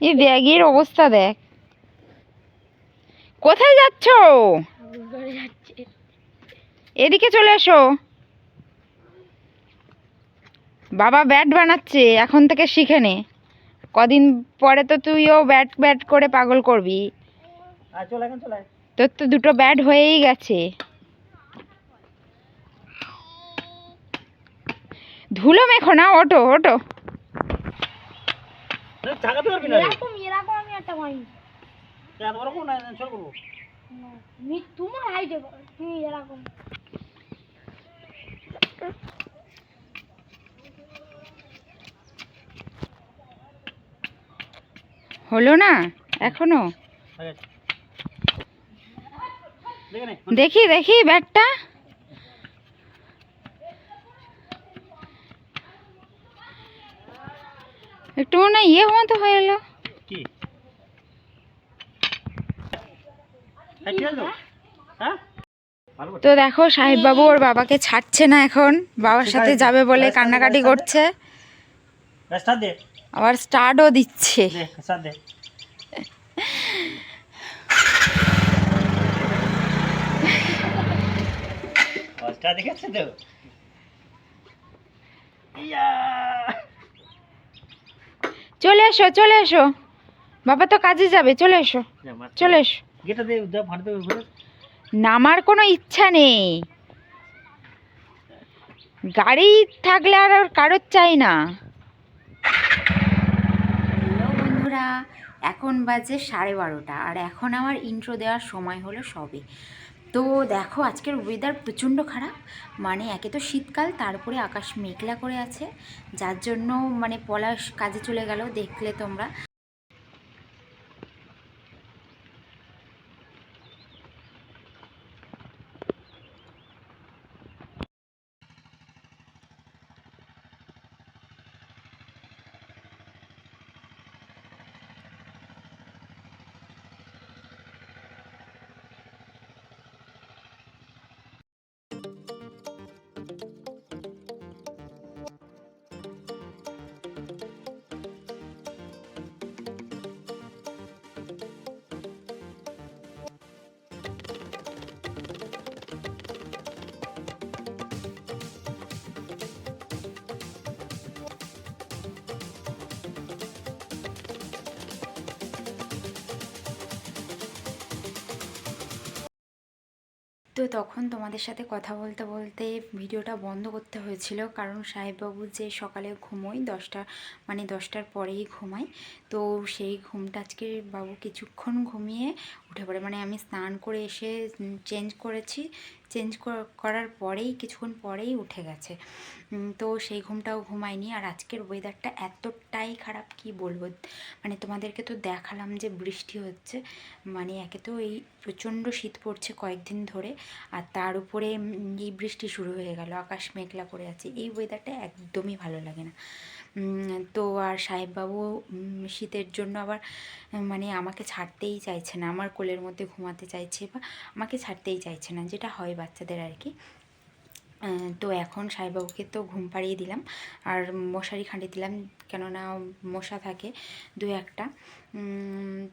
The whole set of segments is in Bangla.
এই ব্যাগের অবস্থা দেখ। কোথায় যাচ্ছ? এদিকে চলে এসো। বাবা ব্যাট বানাচ্ছে এখন থেকে শিখে নে। কদিন পরে তো তুইও ব্যাট ব্যাট করে পাগল করবি। আর চল এখন চল আয়। তোর তো দুটো ব্যাট হয়েই গেছে। ধুলো মেখো না ওটো ওটো না, পারবি না এরকম এরকম আমি একটা পাইনি এত বড় কোন না চল করব। আমি তোমার হাইটে তুমি এরকম। হলো না এখনও? দেখি দেখি ব্যাটটা। একটু মনে হয় ইয়ে মতো হয়ে কি? হ্যাঁ? তো? দেখো সাহেব বাবু ওর বাবাকে ছাড়ছে না এখন। বাবার সাথে যাবে বলে কান্নাকাটি করছে। আবার স্টার্টও দিচ্ছে। দেখাচ্ছে তো? ইয়া! চলে এসো চলে এসো। বাবা তো কাজে যাবে চলে এসো চলে এসো। নামার কোনো ইচ্ছা নেই। গাড়ি থাকলে আর আর কারোর চাই না। বন্ধুরা এখন বাজে সাড়ে বারোটা আর এখন আমার ইন্ট্রো দেওয়ার সময় হলো সবে। তো দেখো, আজকের ওয়েদার প্রচণ্ড খারাপ। মানে একে তো শীতকাল, তারপরে আকাশ মেঘলা করে আছে। যার জন্য মানে পলাশ কাজে চলে গেল, দেখলে তোমরা। তো তখন তোমাদের সাথে কথা বলতে বলতে ভিডিওটা বন্ধ করতে হয়েছিল। কারণ সাহেববাবু যে সকালে ঘুমোই দশটা মানে দশটার পরেই ঘুমাই তো সেই ঘুমটা আজকে বাবু কিছুক্ষণ ঘুমিয়ে উঠে পড়ে। মানে আমি স্নান করে এসে চেঞ্জ করেছি। চেঞ্জ করার পরেই, কিছুক্ষণ পরেই উঠে গেছে। তো সেই ঘুমটাও ঘুমায়নি। আর আজকের ওয়েদারটা এতটাই খারাপ, কি বলব? মানে তোমাদেরকে তো দেখালাম যে বৃষ্টি হচ্ছে। মানে একে তো এই প্রচণ্ড শীত পড়ছে কয়েকদিন ধরে। আর তার উপরে এই বৃষ্টি শুরু হয়ে গেল। আকাশ মেঘলা করে আছে। এই ওয়েদারটা একদমই ভালো লাগে না। তো আর সাহেববাবু শীতের জন্য আবার মানে আমাকে ছাড়তেই চাইছে না, আমার কোলের মধ্যে ঘুমাতে চাইছে বা আমাকে ছাড়তেই চাইছে না, যেটা হয় বাচ্চাদের আর কি। তো এখন সাহেববাবুকে তো ঘুম পাড়িয়ে দিলাম, আর মশারি খাঁটিয়ে দিলাম, কেননা মশা থাকে দু একটা।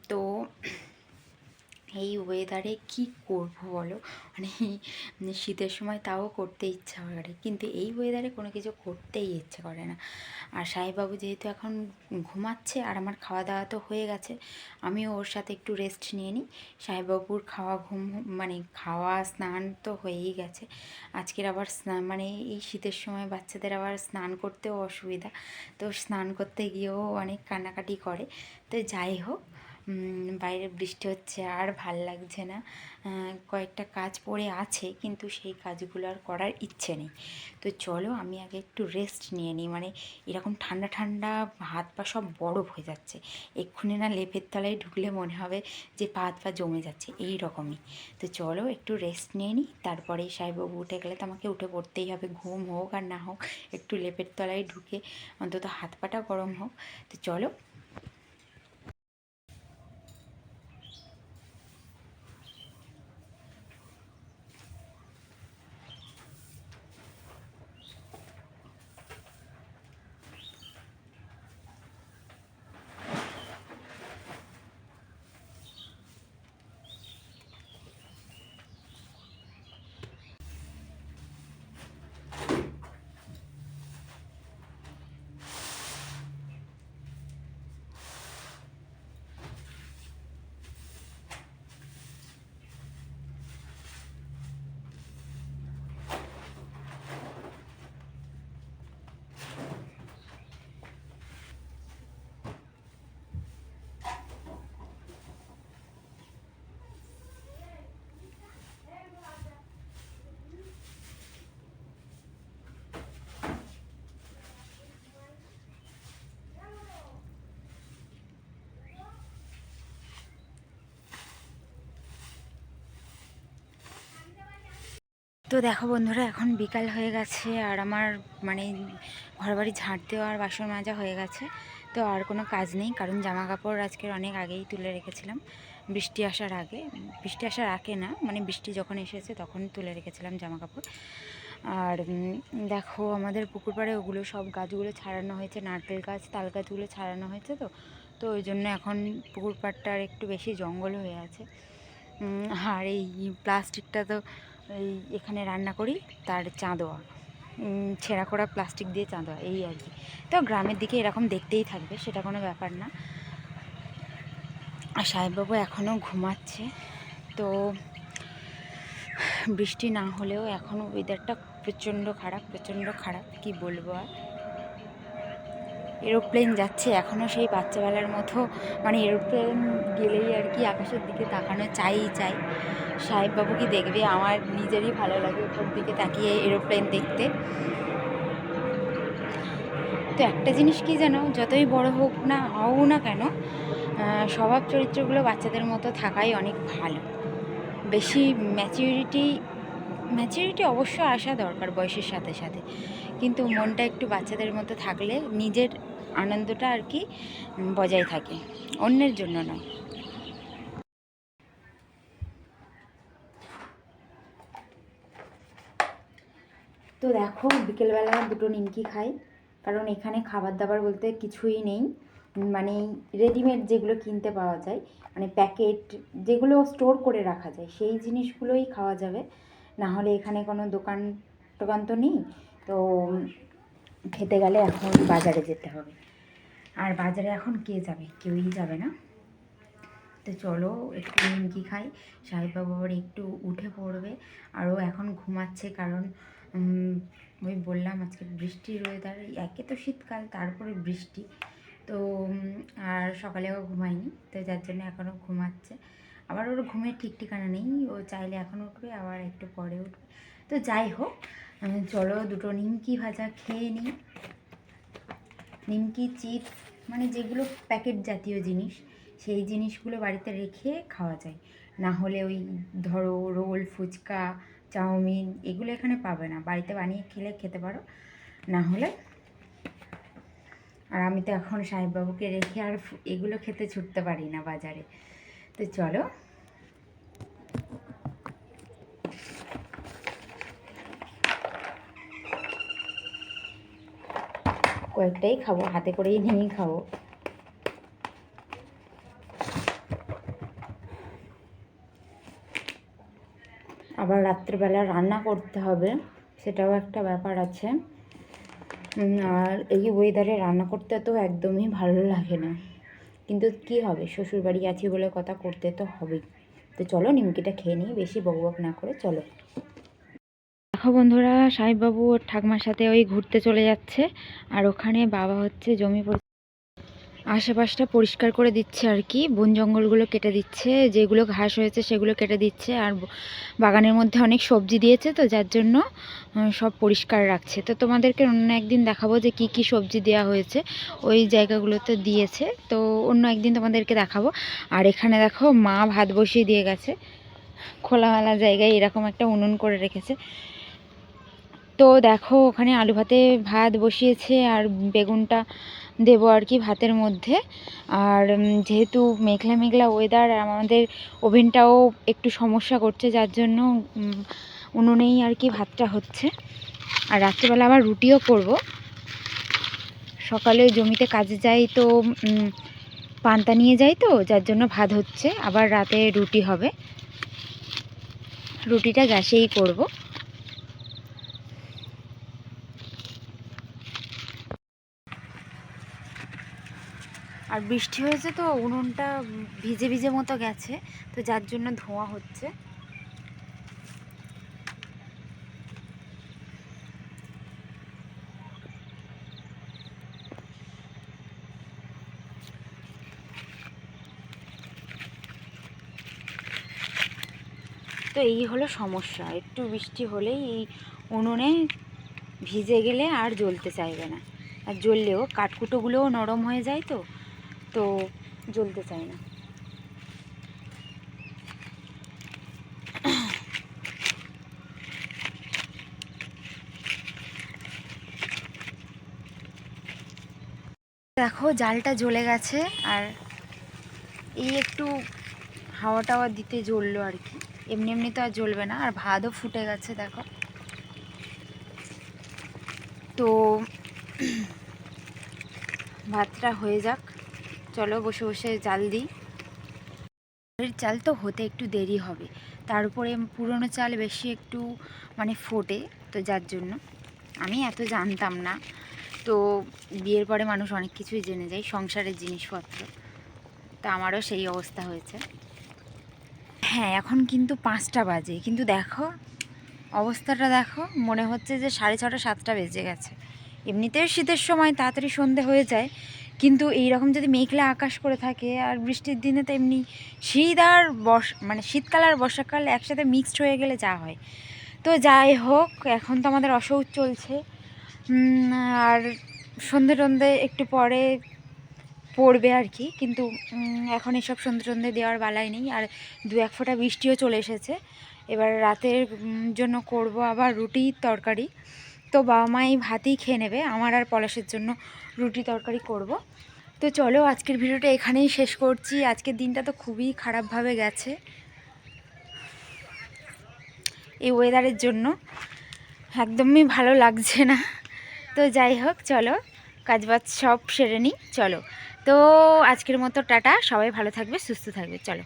তো এই ওয়েদারে কি করব বলো? মানে শীতের সময় তাও করতে ইচ্ছা করে কিন্তু এই ওয়েদারে কোনো কিছু করতেই ইচ্ছে করে না। আর সাহেববাবু যেহেতু এখন ঘুমাচ্ছে আর আমার খাওয়া দাওয়া তো হয়ে গেছে, আমিও ওর সাথে একটু রেস্ট নিয়ে নিই। সাহেববাবুর খাওয়া ঘুম মানে খাওয়া, স্নান তো হয়েই গেছে। আজকের আবার স্নান মানে এই শীতের সময় বাচ্চাদের আবার স্নান করতেও অসুবিধা। তো স্নান করতে গিয়েও অনেক কান্নাকাটি করে। তো যাই হোক বাইরে বৃষ্টি হচ্ছে, আর ভালো লাগছে না। কয়েকটা কাজ পড়ে আছে, কিন্তু সেই কাজগুলো আর করার ইচ্ছে নেই। তো চলো, আমি আগে একটু রেস্ট নিয়ে নিই। মানে এরকম ঠান্ডা ঠান্ডা হাত পা সব বরফ হয়ে যাচ্ছে। এক্ষুনি না লেপের তলায় ঢুকলে মনে হবে যে পা হাত পা জমে যাচ্ছে, এই রকমই। তো চলো, একটু রেস্ট নিয়ে নিই। তারপরে সাহেববাবু উঠে গেলে তো আমাকে উঠে পড়তেই হবে, ঘুম হোক আর না হোক। একটু লেপের তলায় ঢুকে অন্তত হাত পাটা গরম হোক। তো চলো তো দেখো বন্ধুরা, এখন বিকাল হয়ে গেছে আর আমার মানে ঘর বাড়ি ঝাঁট দেওয়া আর বাসন মাজা হয়ে গেছে। তো আর কোনো কাজ নেই, কারণ জামা কাপড় আজকের অনেক আগেই তুলে রেখেছিলাম। বৃষ্টি আসার আগে, বৃষ্টি আসার আগে না মানে বৃষ্টি যখন এসেছে তখন তুলে রেখেছিলাম জামা কাপড় আর দেখো আমাদের পুকুর পাড়ে ওগুলো সব গাছগুলো ছাড়ানো হয়েছে, নারকেল গাছ, তাল গাছগুলো ছাড়ানো হয়েছে তো। তো ওই জন্য এখন পুকুর পাড়টা আর একটু বেশি জঙ্গল হয়ে আছে। আর এই প্লাস্টিকটা তো এই এখানে রান্না করি, তার চাঁদোয়া ছেঁড়া করা প্লাস্টিক দিয়ে চাঁদোয়া এই আর কি। তো গ্রামের দিকে এরকম দেখতেই থাকবে, সেটা কোনো ব্যাপার না। আর সাহেববাবু এখনও ঘুমাচ্ছে, তো বৃষ্টি না হলেও এখনও ওয়েদারটা প্রচণ্ড খারাপ প্রচণ্ড খারাপ, কি বলব আর। এরোপ্লেন যাচ্ছে এখনও সেই বাচ্চাবেলার মতো মানে এরোপ্লেন গেলেই আর কি আকাশের দিকে তাকানো চাই চাই। সাহেববাবু কি দেখবে? আমার নিজেরই ভালো লাগে উপর দিকে তাকিয়ে এরোপ্লেন দেখতে। তো একটা জিনিস কি যেন যতই বড় হোক না, হও না কেন স্বভাব চরিত্রগুলো বাচ্চাদের মতো থাকাই অনেক ভালো। বেশি ম্যাচিউরিটি ম্যাচিউরিটি অবশ্য আসা দরকার বয়সের সাথে সাথে। কিন্তু মনটা একটু বাচ্চাদের মতো থাকলে নিজের আনন্দটা আর কি বজায় থাকে। অন্যের জন্য নয়। তো দেখো, বিকেলবেলা দুটো নিমকি খাই। কারণ এখানে খাবার দাবার বলতে কিছুই নেই। মানে রেডিমেড যেগুলো কিনতে পাওয়া যায় মানে প্যাকেট যেগুলো স্টোর করে রাখা যায়, সেই জিনিসগুলোই খাওয়া যাবে। না হলে এখানে কোনো দোকান টোকান তো নেই। তো খেতে গেলে এখন বাজারে যেতে হবে। আর বাজারে এখন কে যাবে? কেউই যাবে না। তো চলো, একটু নিমকি খাই। সাহেববাবু আবার একটু উঠে পড়বে। আরও এখন ঘুমাচ্ছে কারণ ওই বললাম আজকে বৃষ্টির ওয়েদার একে তো শীতকাল, তারপরে বৃষ্টি। তো আর সকালেও ঘুমায়নি, তো যার জন্য এখনও ঘুমাচ্ছে। আবার ওর ঘুমের ঠিক ঠিকানা নেই, ও চাইলে এখন উঠবে, আবার একটু পরে উঠবে। তো যাই হোক চলো দুটো নিমকি ভাজা খেয়ে নিই। নিমকি, চিপস মানে যেগুলো প্যাকেট জাতীয় জিনিস, সেই জিনিসগুলো বাড়িতে রেখে খাওয়া যায়। না হলে ওই ধরো, রোল, ফুচকা চাউমিন এগুলো এখানে পাবে না। বাড়িতে বানিয়ে খেলে খেতে পারো। না হলে আর আমি তো এখন সাহেববাবুকে রেখে আর এগুলো খেতে ছুটতে পারি না বাজারে। তো চলো। কয়েকটাই খাব, হাতে করেই নিয়েই খাব। আবার রাত্রেবেলা রান্না করতে হবে, সেটাও একটা ব্যাপার আছে। আর এই ওয়েদারে রান্না করতে তো একদমই ভালো লাগে না। কিন্তু কি হবে? শ্বশুরবাড়ি আছি বলে কথা করতে তো হবেই। তো চলো নিমকিটা খেয়ে নিই, বেশি বক বক না করে, চলো। দেখো বন্ধুরা, সাহেববাবু ওর ঠাকমার সাথে ওই ঘুরতে চলে যাচ্ছে, আর ওখানে বাবা হচ্ছে জমি আশেপাশটা পরিষ্কার করে দিচ্ছে আর কি। বন জঙ্গলগুলো কেটে দিচ্ছে, যেগুলো ঘাস হয়েছে সেগুলো কেটে দিচ্ছে আর বাগানের মধ্যে অনেক সবজি দিয়েছে তো যার জন্য সব পরিষ্কার রাখছে। তো তোমাদেরকে অন্য একদিন দেখাবো যে কি কি সবজি দেওয়া হয়েছে, ওই জায়গাগুলোতে দিয়েছে। তো অন্য একদিন তোমাদেরকে দেখাবো। আর এখানে দেখো মা ভাত বসিয়ে দিয়ে গেছে। খোলামেলা জায়গায় এরকম একটা উনুন করে রেখেছে। তো দেখো ওখানে আলু ভাতে ভাত বসিয়েছে আর বেগুনটা দেবো আর কি ভাতের মধ্যে। আর যেহেতু মেঘলা মেঘলা ওয়েদার আর আমাদের ওভেনটাও একটু সমস্যা করছে, যার জন্য উনুনেই আর কি ভাতটা হচ্ছে। আর রাত্রিবেলা আবার রুটিও করব। সকালে জমিতে কাজে যাই তো পান্তা নিয়ে যাই তো, যার জন্য ভাত হচ্ছে। আবার রাতে রুটি হবে। রুটিটা গ্যাসেই করব। আর বৃষ্টি হয়েছে তো, উনুনটা ভিজে ভিজে মতো গেছে, তো যার জন্য ধোঁয়া হচ্ছে। তো এই হলো সমস্যা, একটু বৃষ্টি হলেই এই উনুনে ভিজে গেলে আর জ্বলতে চাইবে না। আর জ্বললেও কাঠকুটোগুলোও নরম হয়ে যায় তো। তো জ্বলতে চায় না। দেখো, জালটা জ্বলে গেছে আর এই একটু হাওয়া টাওয়া দিতে জ্বললো আর কি। এমনি এমনি তো আর জ্বলবে না, আর ভাতও ফুটে গেছে, দেখো। তো ভাতটা হয়ে যাক। চলো বসে বসে জাল দিই। চাল তো হতে একটু দেরি হবে। তার উপরে পুরনো চাল বেশি একটু মানে ফোটে, তো যার জন্য। আমি এত জানতাম না। তো বিয়ের পরে মানুষ অনেক কিছুই জেনে যায়, সংসারের জিনিসপত্র। তা আমারও সেই অবস্থা হয়েছে। হ্যাঁ এখন কিন্তু পাঁচটা বাজে। কিন্তু দেখো, অবস্থাটা দেখো, মনে হচ্ছে যে সাড়ে ছটা, সাতটা বেজে গেছে। এমনিতেও শীতের সময় তাড়াতাড়ি সন্ধে হয়ে যায় কিন্তু এই রকম যদি মেঘলা আকাশ করে থাকে আর বৃষ্টির দিনে তো এমনি শীত আর বর্ষ মানে শীতকাল আর বর্ষাকাল একসাথে মিক্সড হয়ে গেলে যা হয়। তো যাই হোক, এখন তো আমাদের অসৌচ চলছে। আর সন্ধে টন্ধে একটু পরে পড়বে আর কি, কিন্তু এখন এসব সন্ধে টন্ধে দেওয়ার বালাই নেই। আর দু এক ফোঁটা বৃষ্টিও চলে এসেছে। এবার রাতের জন্য করব আবার রুটি, তরকারি। তো বাবা মাই ভাতই খেয়ে নেবে। আমার আর পলাশের জন্য রুটি তরকারি করব। তো চলো আজকের ভিডিওটা এখানেই শেষ করছি। আজকের দিনটা তো খুবই খারাপভাবে গেছে। এই ওয়েদারের জন্য একদমই ভালো লাগছে না। তো যাই হোক, চলো কাজবাজ সব সেরে নিই। চলো। তো আজকের মতো টাটা। সবাই ভালো থাকবে, সুস্থ থাকবে। চলো।